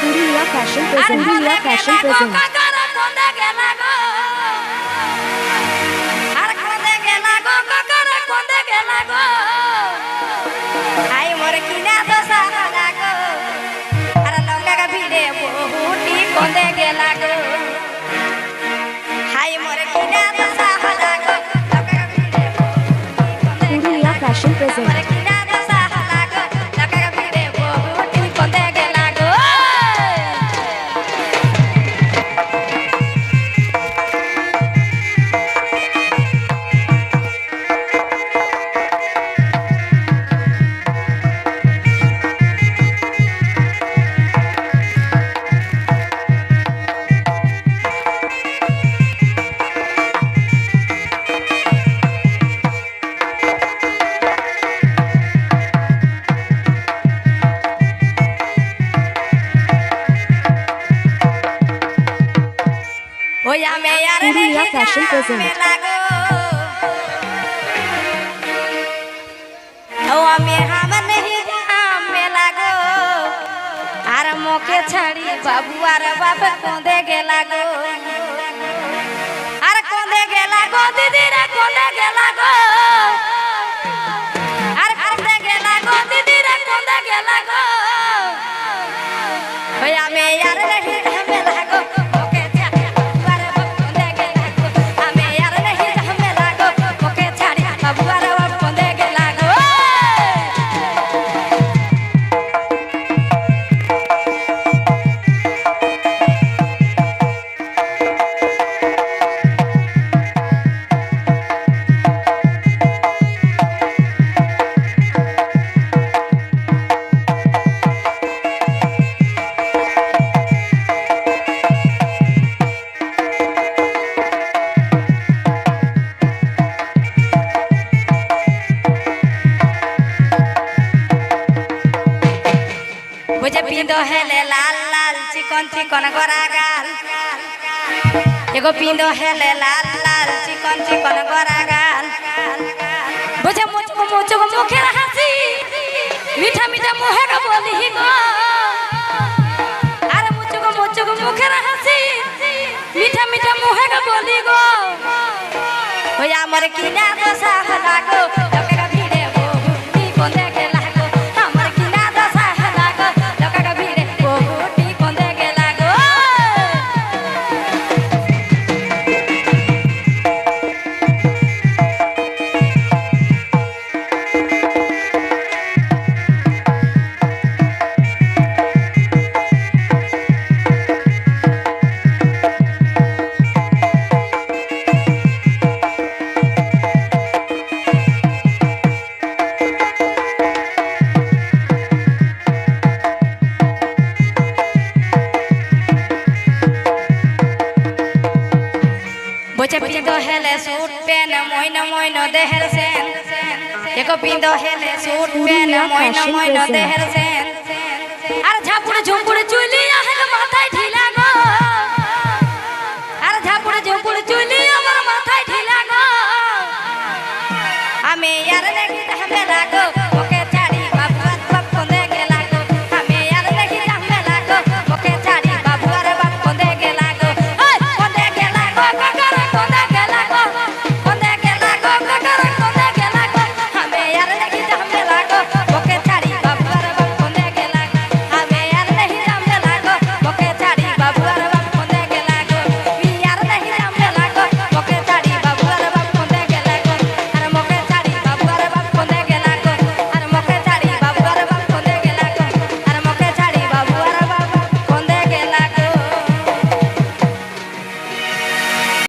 Purulia fashion present Purulia fashion গেলা present গেলা গেলা গেলা আই মোর কিনা দশা হলা গো আর লোকের ভিড়ে বহুটি কোঁদে গেলা গো। হাই মোর কিনা দশা হলা গো। লোকের ভিড়ে বহুটি কোঁদে Purulia fashion present Purulia fashion present আর মুখে ছাড়ি বাবু আর বাবা কোঁদে গেলা গো আর কোঁদে গেলা গো দিদিরা কোঁদে গেলা গো আর কোঁদে গেলা গো দিদিরা কোঁদে গেলা গো হেলে লাল লাল চিকন চিকন গড়া গাল। এগো পিঁদো হেলে লাল লাল চিকন চিকন গড়া গাল। বুঝে মুচকো মুচকো মুখের হাসি, মিঠা মিঠা মুহের বলি গো। আরে মুচকো মুচকো মুখের হাসি, মিঠা মিঠা মুহের বলি গো। ওই আমার কিনা দশা লাগো বচে পিঁদো হেলে সুট পেন, মইন মইন দেহের সেন দেখো পিঁদো হেলে সুট পেন, মইন মইন দেহের সেন আর ঝাপুড় ঝুপুড়